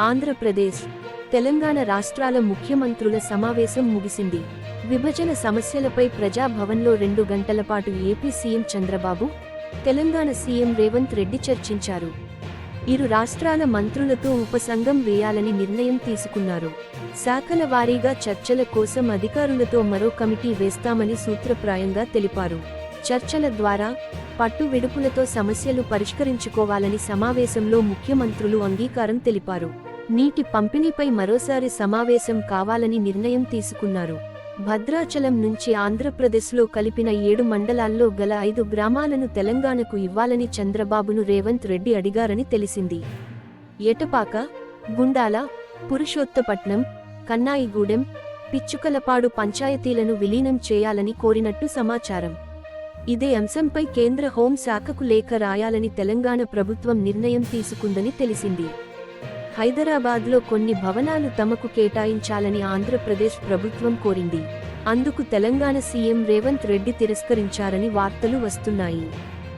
ఆంధ్రప్రదేశ్ తెలంగాణ రాష్ట్రాల ముఖ్యమంత్రుల సమావేశం ముగిసింది. విభజన సమస్యలపై ప్రజాభవన్లో రెండు గంటల పాటు AP CM Chandrababu Telangana CM Revanth Reddy చర్చించారు. ఇరు రాష్ట్రాల మంత్రులతో ఉపసంఘం వేయాలని నిర్ణయం తీసుకున్నారు. శాఖల వారీగా చర్చల కోసం అధికారులతో మరో కమిటీ వేస్తామని సూత్రప్రాయంగా తెలిపారు. చర్చల ద్వారా పట్టు విడుపులతో సమస్యలు పరిష్కరించుకోవాలని సమావేశంలో ముఖ్యమంత్రులు అంగీకారం తెలిపారు. నీటి పంపిణీపై మరోసారి సమావేశం కావాలని నిర్ణయం తీసుకున్నారు. భద్రాచలం నుంచి ఆంధ్రప్రదేశ్లో కలిపిన ఏడు మండలాల్లో గల ఐదు గ్రామాలను తెలంగాణకు ఇవ్వాలని చంద్రబాబును రేవంత్ రెడ్డి అడిగారని తెలిసింది. ఎటపాక గుండాల పురుషోత్తపట్నం కన్నాయిగూడెం పిచ్చుకలపాడు పంచాయతీలను విలీనం చేయాలని కోరినట్టు సమాచారం. ఇదే అంశంపై కేంద్ర హోం శాఖకు లేఖ రాయాలని తెలంగాణ ప్రభుత్వం నిర్ణయం తీసుకుందని తెలిసింది. హైదరాబాద్లో కొన్ని భవనాలు తమకు కేటాయించాలని ఆంధ్రప్రదేశ్ ప్రభుత్వం కోరింది. అందుకు తెలంగాణ సీఎం రేవంత్ రెడ్డి తిరస్కరించారని వార్తలు వస్తున్నాయి.